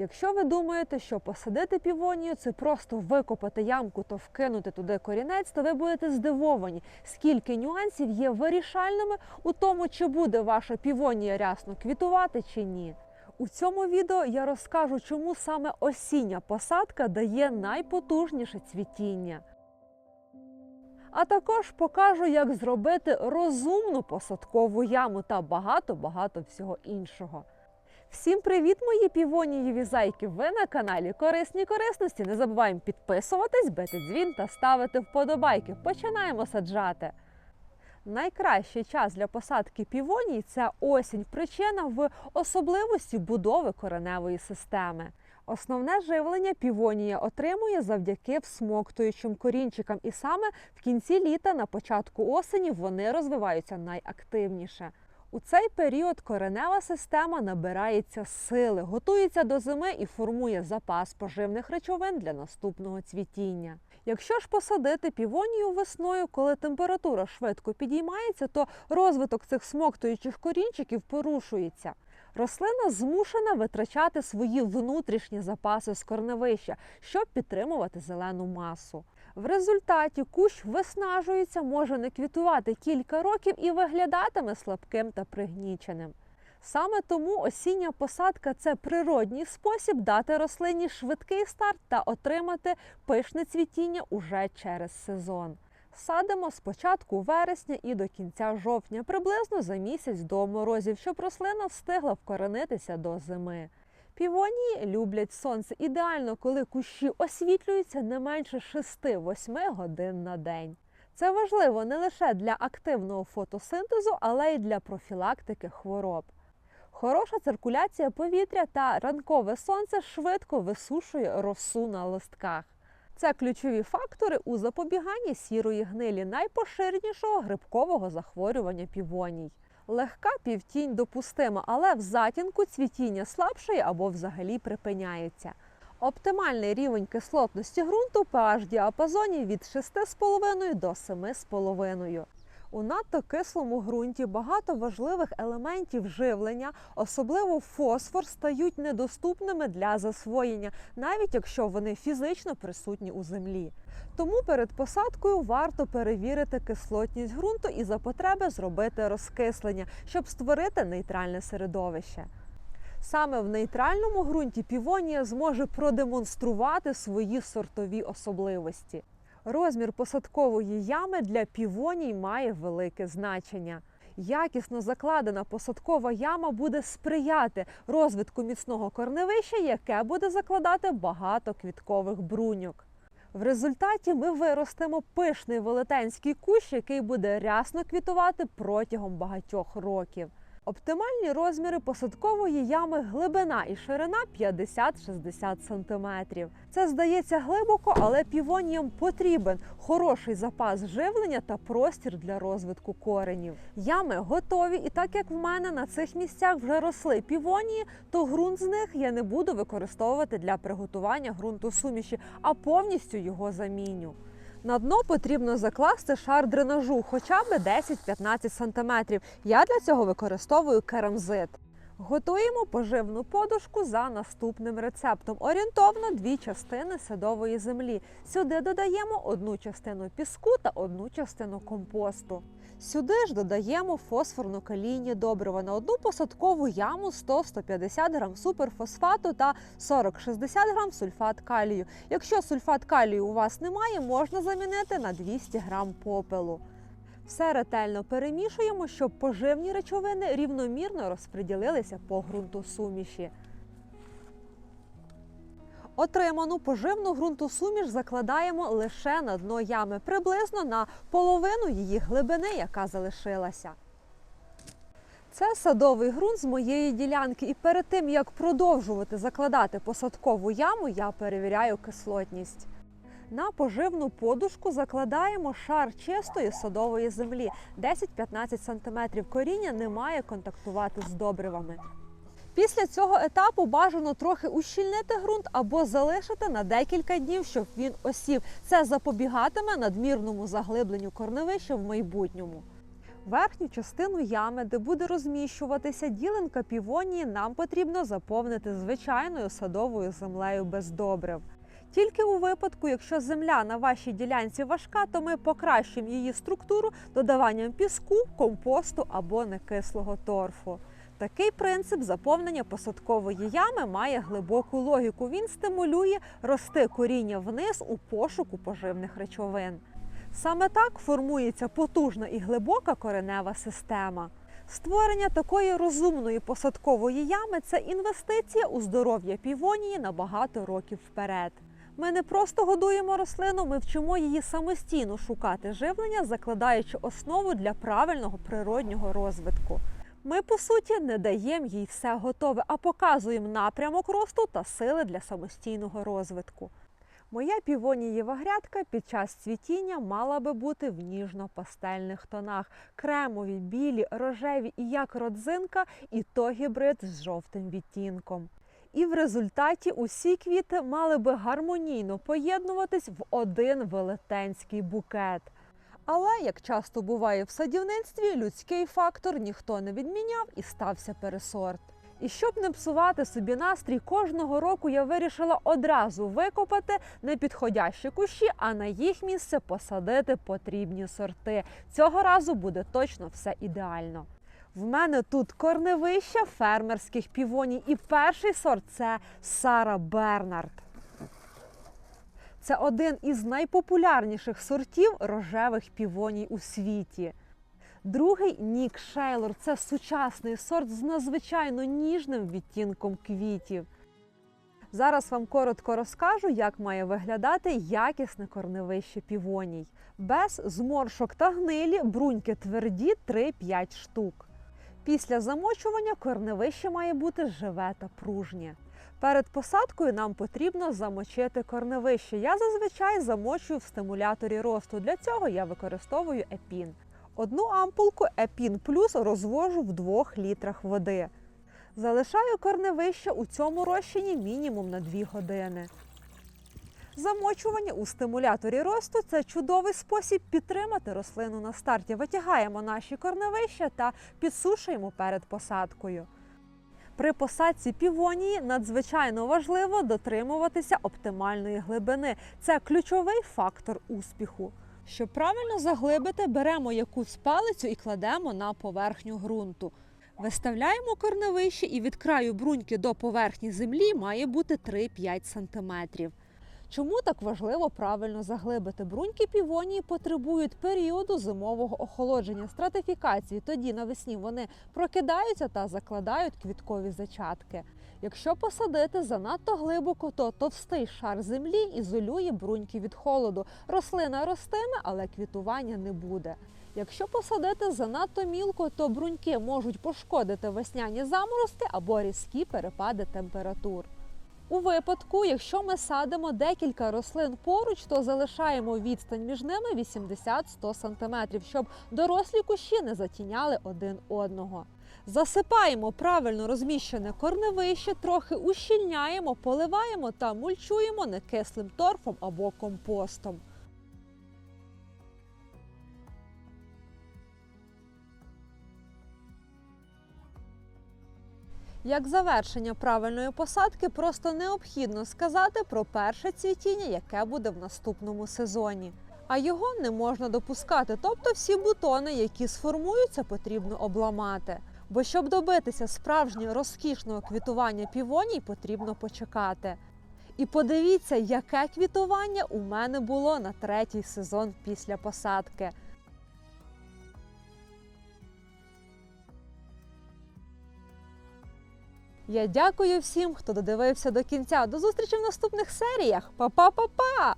Якщо ви думаєте, що посадити півонію це просто викопати ямку та вкинути туди корінець, то ви будете здивовані, скільки нюансів є вирішальними у тому, чи буде ваша півонія рясно квітувати чи ні. У цьому відео я розкажу, чому саме осіння посадка дає найпотужніше цвітіння. А також покажу, як зробити розумну посадкову яму та багато-багато всього іншого. Всім привіт, мої півонієві зайки! Ви на каналі Корисні Корисності. Не забуваємо підписуватись, бити дзвін та ставити вподобайки. Починаємо саджати. Найкращий час для посадки півоній це осінь. Причина в особливості будови кореневої системи. Основне живлення півонія отримує завдяки всмоктуючим корінчикам, і саме в кінці літа, на початку осені, вони розвиваються найактивніше. У цей період коренева система набирається сили, готується до зими і формує запас поживних речовин для наступного цвітіння. Якщо ж посадити півонію весною, коли температура швидко підіймається, то розвиток цих смоктуючих корінчиків порушується. Рослина змушена витрачати свої внутрішні запаси з корневища, щоб підтримувати зелену масу. В результаті кущ виснажується, може не квітувати кілька років і виглядатиме слабким та пригніченим. Саме тому осіння посадка це природній спосіб дати рослині швидкий старт та отримати пишне цвітіння уже через сезон. Садимо з початку вересня і до кінця жовтня, приблизно за місяць до морозів, щоб рослина встигла вкоренитися до зими. Півонії люблять сонце ідеально, коли кущі освітлюються не менше 6-8 годин на день. Це важливо не лише для активного фотосинтезу, але й для профілактики хвороб. Хороша циркуляція повітря та ранкове сонце швидко висушує росу на листках. Це ключові фактори у запобіганні сірої гнилі найпоширенішого грибкового захворювання півоній. Легка півтінь допустима, але в затінку цвітіння слабшає або взагалі припиняється. Оптимальний рівень кислотності ґрунту в pH діапазоні від 6,5 до 7,5. У надто кислому ґрунті багато важливих елементів живлення, особливо фосфор, стають недоступними для засвоєння, навіть якщо вони фізично присутні у землі. Тому перед посадкою варто перевірити кислотність ґрунту і за потреби зробити розкислення, щоб створити нейтральне середовище. Саме в нейтральному ґрунті півонія зможе продемонструвати свої сортові особливості. Розмір посадкової ями для півоній має велике значення. Якісно закладена посадкова яма буде сприяти розвитку міцного корневища, яке буде закладати багато квіткових бруньок. В результаті ми виростемо пишний велетенський кущ, який буде рясно квітувати протягом багатьох років. Оптимальні розміри посадкової ями глибина і ширина 50-60 см. Це здається глибоко, але півоніям потрібен хороший запас живлення та простір для розвитку коренів. Ями готові, і так як в мене на цих місцях вже росли півонії, то ґрунт з них я не буду використовувати для приготування ґрунту суміші, а повністю його заміню. На дно потрібно закласти шар дренажу хоча б 10-15 см. Я для цього використовую керамзит. Готуємо поживну подушку за наступним рецептом. Орієнтовно дві частини садової землі. Сюди додаємо одну частину піску та одну частину компосту. Сюди ж додаємо фосфорно-калійні добрива на одну посадкову яму 100-150 грам суперфосфату та 40-60 грам сульфат калію. Якщо сульфат калію у вас немає, можна замінити на 200 грам попелу. Все ретельно перемішуємо, щоб поживні речовини рівномірно розподілилися по ґрунту суміші. Отриману поживну ґрунтосуміш закладаємо лише на дно ями, приблизно на половину її глибини, яка залишилася. Це садовий ґрунт з моєї ділянки, і перед тим як продовжувати закладати посадкову яму, я перевіряю кислотність. На поживну подушку закладаємо шар чистої садової землі 10-15 см. Коріння не має контактувати з добривами. Після цього етапу бажано трохи ущільнити ґрунт або залишити на декілька днів, щоб він осів. Це запобігатиме надмірному заглибленню корневища в майбутньому. Верхню частину ями, де буде розміщуватися ділянка півонії, нам потрібно заповнити звичайною садовою землею без добрив. Тільки у випадку, якщо земля на вашій ділянці важка, то ми покращимо її структуру додаванням піску, компосту або некислого торфу. Такий принцип заповнення посадкової ями має глибоку логіку. Він стимулює рости коріння вниз у пошуку поживних речовин. Саме так формується потужна і глибока коренева система. Створення такої розумної посадкової ями це інвестиція у здоров'я півонії на багато років вперед. Ми не просто годуємо рослину, ми вчимо її самостійно шукати живлення, закладаючи основу для правильного природнього розвитку. Ми, по суті, не даємо їй все готове, а показуємо напрямок росту та сили для самостійного розвитку. Моя півонієва грядка під час цвітіння мала би бути в ніжно-пастельних тонах: кремові, білі, рожеві і як родзинка, і то гібрид з жовтим відтінком. І в результаті усі квіти мали би гармонійно поєднуватись в один велетенський букет. Але, як часто буває в садівництві, людський фактор ніхто не відміняв і стався пересорт. І щоб не псувати собі настрій, кожного року я вирішила одразу викопати непідходящі кущі, а на їх місце посадити потрібні сорти. Цього разу буде точно все ідеально. В мене тут корневища фермерських півоній, і перший сорт це Сара Бернард. Це один із найпопулярніших сортів рожевих півоній у світі. Другий Нік Шейлор це сучасний сорт з надзвичайно ніжним відтінком квітів. Зараз вам коротко розкажу, як має виглядати якісне корневище півоній. Без зморшок та гнилі бруньки тверді 3-5 штук. Після замочування корневище має бути живе та пружнє. Перед посадкою нам потрібно замочити корневище. Я зазвичай замочую в стимуляторі росту. Для цього я використовую епін. Одну ампулку Епін Плюс розвожу в 2 літрах води. Залишаю корневище у цьому розчині мінімум на 2 години. Замочування у стимуляторі росту це чудовий спосіб підтримати рослину на старті. Витягаємо наші корневища та підсушуємо перед посадкою. При посадці півонії надзвичайно важливо дотримуватися оптимальної глибини. Це ключовий фактор успіху. Щоб правильно заглибити, беремо якусь палицю і кладемо на поверхню ґрунту. Виставляємо корневище і від краю бруньки до поверхні землі має бути 3-5 см. Чому так важливо правильно заглибити? Бруньки півонії потребують періоду зимового охолодження, стратифікації. Тоді навесні вони прокидаються та закладають квіткові зачатки. Якщо посадити занадто глибоко, то товстий шар землі ізолює бруньки від холоду. Рослина ростиме, але квітування не буде. Якщо посадити занадто мілко, то бруньки можуть пошкодити весняні заморозки або різкі перепади температур. У випадку, якщо ми садимо декілька рослин поруч, то залишаємо відстань між ними 80-100 см, щоб дорослі кущі не затіняли один одного. Засипаємо правильно розміщене корневище, трохи ущільняємо, поливаємо та мульчуємо некислим торфом або компостом. Як завершення правильної посадки, просто необхідно сказати про перше цвітіння, яке буде в наступному сезоні. А його не можна допускати, тобто всі бутони, які сформуються, потрібно обламати. Бо щоб добитися справжнього розкішного квітування півоній, потрібно почекати. І подивіться, яке квітування у мене було на третій сезон після посадки. Я дякую всім, хто додивився до кінця. До зустрічі в наступних серіях. Па-па-па-па!